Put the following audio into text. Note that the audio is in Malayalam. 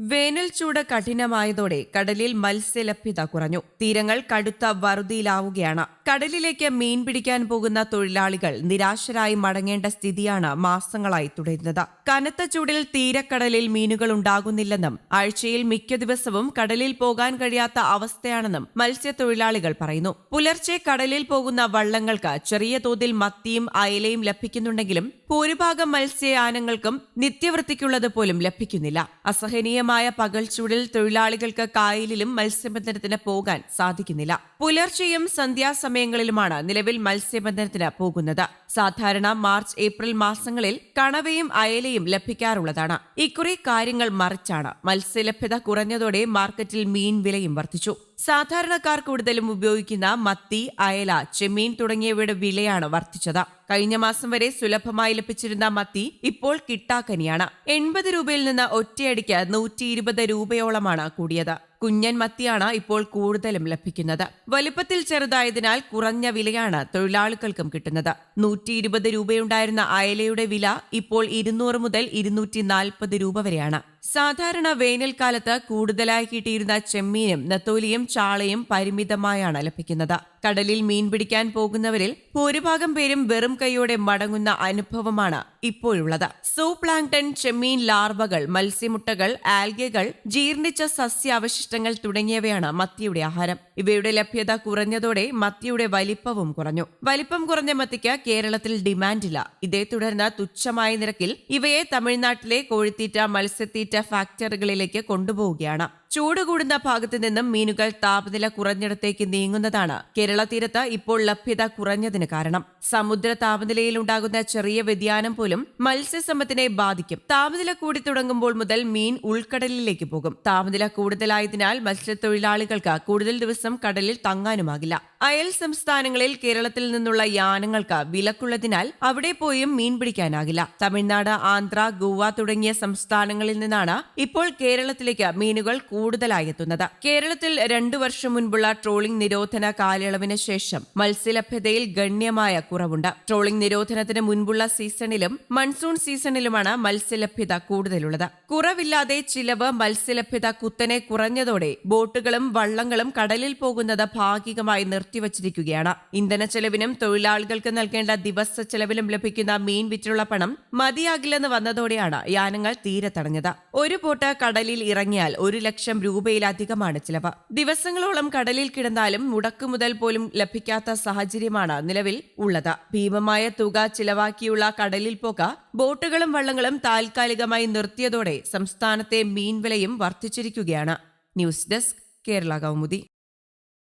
വേനൽ ചൂട് കഠിനമായതോടെ കടലിൽ മത്സ്യലഭ്യത കുറഞ്ഞു. തീരങ്ങൾ കടുത്ത വറുതിയിലാവുകയാണ്. കടലിലേക്ക് മീൻ പിടിക്കാൻ പോകുന്ന തൊഴിലാളികൾ നിരാശരായി മടങ്ങേണ്ട സ്ഥിതിയാണ് മാസങ്ങളായി തുടരുന്നത്. കനത്ത ചൂടിൽ തീരക്കടലിൽ മീനുകൾ ഉണ്ടാകുന്നില്ലെന്നും ആഴ്ചയിൽ മിക്ക ദിവസവും കടലിൽ പോകാൻ കഴിയാത്ത അവസ്ഥയാണെന്നും മത്സ്യത്തൊഴിലാളികൾ പറയുന്നു. പുലർച്ചെ കടലിൽ പോകുന്ന വള്ളങ്ങൾക്ക് ചെറിയ തോതിൽ മത്തിയും അയലയും ലഭിക്കുന്നുണ്ടെങ്കിലും ഭൂരിഭാഗം മത്സ്യയാനങ്ങൾക്കും നിത്യവൃത്തിക്കുള്ളത് പോലും ലഭിക്കുന്നില്ല. അസഹനീയമായ ചൂടിൽ തൊഴിലാളികൾക്ക് കായലിലും മത്സ്യബന്ധനത്തിന് പോകാൻ സാധിക്കുന്നില്ല. പുലർച്ചെയും സന്ധ്യാസമയങ്ങളിലുമാണ് നിലവിൽ മത്സ്യബന്ധനത്തിന് പോകുന്നത്. സാധാരണ മാർച്ച് ഏപ്രിൽ മാസങ്ങളിൽ കണവയും അയലയും ലഭിക്കാറുള്ളതാണ്. ഇക്കുറി കാര്യങ്ങൾ മറിച്ചാണ്. മത്സ്യലഭ്യത കുറഞ്ഞതോടെ മാർക്കറ്റിൽ മീൻ വിലയും വർദ്ധിച്ചു. സാധാരണക്കാർ കൂടുതലും ഉപയോഗിക്കുന്ന മത്തി അയല ചെമ്മീൻ തുടങ്ങിയവയുടെ വിലയാണ് വർദ്ധിച്ചത്. കഴിഞ്ഞ മാസം വരെ സുലഭമായി ലഭിച്ചിരുന്ന മത്തി ഇപ്പോൾ കിട്ടാക്കനിയാണ്. എൺപത് രൂപയിൽ നിന്ന് ഒറ്റയടിക്ക് നൂറ്റി ഇരുപത് രൂപയോളമാണ് കൂടിയത്. കുഞ്ഞൻ മത്തിയാണ് ഇപ്പോൾ കൂടുതലും ലഭിക്കുന്നത്. വലുപ്പത്തിൽ ചെറുതായതിനാൽ കുറഞ്ഞ വിലയാണ് തൊഴിലാളികൾക്കും കിട്ടുന്നത്. നൂറ്റി ഇരുപത് രൂപയുണ്ടായിരുന്ന അയലയുടെ വില ഇപ്പോൾ ഇരുന്നൂറ് മുതൽ ഇരുന്നൂറ്റി നാൽപ്പത് രൂപ വരെയാണ്. സാധാരണ വേനൽക്കാലത്ത് കൂടുതലായി കിട്ടിയിരുന്ന ചെമ്മീനും നത്തോലിയും ചാളയും പരിമിതമായാണ് ലഭിക്കുന്നത്. കടലിൽ മീൻ പിടിക്കാൻ പോകുന്നവരിൽ ഭൂരിഭാഗം പേരും വെറും കൈയോടെ മടങ്ങുന്ന അനുഭവമാണ് ഇപ്പോഴുള്ളത്. സൂപ്ലാങ്ടൺ ചെമ്മീൻ ലാർവകൾ മത്സ്യമുട്ടകൾ ആൽഗകൾ ജീർണിച്ച സസ്യാവശിഷ്ടങ്ങൾ തുടങ്ങിയവയാണ് മത്തിയുടെ ആഹാരം. ഇവയുടെ ലഭ്യത കുറഞ്ഞതോടെ മത്തിയുടെ വലിപ്പവും കുറഞ്ഞു. വലിപ്പം കുറഞ്ഞ മത്തിക്ക് കേരളത്തിൽ ഡിമാൻഡില്ല. ഇതേ തുടർന്ന് തുച്ഛമായ നിരക്കിൽ ഇവയെ തമിഴ്നാട്ടിലെ കോഴിത്തീറ്റ മത്സ്യത്തീറ്റ ഫാക്ടറികളിലേക്ക് കൊണ്ടുപോവുകയാണ്. ചൂട് കൂടുന്ന ഭാഗത്ത് നിന്നും മീനുകൾ താപനില കുറഞ്ഞിടത്തേക്ക് നീങ്ങുന്നതാണ്. കേരള തീരത്ത് ഇപ്പോൾ ലഭ്യത കുറഞ്ഞതിന് കാരണം. സമുദ്ര താപനിലയിൽ ഉണ്ടാകുന്ന ചെറിയ വ്യതിയാനം പോലും മത്സ്യസമ്പത്തിനെ ബാധിക്കും. താപനില കൂടി തുടങ്ങുമ്പോൾ മുതൽ മീൻ ഉൾക്കടലിലേക്ക് പോകും. താപനില കൂടുതലായതിനാൽ മത്സ്യത്തൊഴിലാളികൾക്ക് കൂടുതൽ ദിവസം കടലിൽ തങ്ങാനുമാകില്ല. അയൽ സംസ്ഥാനങ്ങളിൽ കേരളത്തിൽ നിന്നുള്ള യാനങ്ങൾക്ക് വിലക്കുള്ളതിനാൽ അവിടെ പോയും മീൻ പിടിക്കാനാകില്ല. തമിഴ്നാട് ആന്ധ്ര ഗോവ തുടങ്ങിയ സംസ്ഥാനങ്ങളിൽ നിന്നാണ് ഇപ്പോൾ കേരളത്തിലേക്ക് മീനുകൾ കൂടുതലായി എത്തുന്നത് കേരളത്തിൽ രണ്ടു വർഷം മുൻപുള്ള ട്രോളിംഗ് നിരോധന കാലയളവിന് ശേഷം മത്സ്യലഭ്യതയിൽ ഗണ്യമായ കുറവുണ്ട്. ട്രോളിംഗ് നിരോധനത്തിന് മുൻപുള്ള സീസണിലും മൺസൂൺ സീസണിലുമാണ് മത്സ്യലഭ്യത കൂടുതലുള്ളത്. കുറവില്ലാതെ ചിലവ് മത്സ്യലഭ്യത കുത്തനെ കുറഞ്ഞതോടെ ബോട്ടുകളും വള്ളങ്ങളും കടലിൽ പോകുന്നത് ഭാഗികമായി നിർത്തിവച്ചിരിക്കുകയാണ്. ഇന്ധന ചെലവിനും തൊഴിലാളികൾക്ക് നൽകേണ്ട ദിവസ ചെലവിലും ലഭിക്കുന്ന മീൻ വിറ്റുള്ള പണം മതിയാകില്ലെന്ന് വന്നതോടെയാണ് യാനങ്ങൾ തീരെ തടഞ്ഞത്. ഒരു ബോട്ട് കടലിൽ ഇറങ്ങിയാൽ ഒരു ലക്ഷം രൂപയിലധികമാണ് ചിലവ്. ദിവസങ്ങളോളം കടലിൽ കിടന്നാലും മുടക്കുമുതൽ പോലും ലഭിക്കാത്ത സാഹചര്യമാണ് നിലവിൽ ഉള്ളത്. ഭീമമായ തുക ചിലവാക്കിയുള്ള കടലിൽ പോക ബോട്ടുകളും വള്ളങ്ങളും താൽക്കാലികമായി നിർത്തിയതോടെ സംസ്ഥാനത്തെ മീൻവിലയും വർദ്ധിച്ചിരിക്കുകയാണ്. News desk Kerala Kaumudi.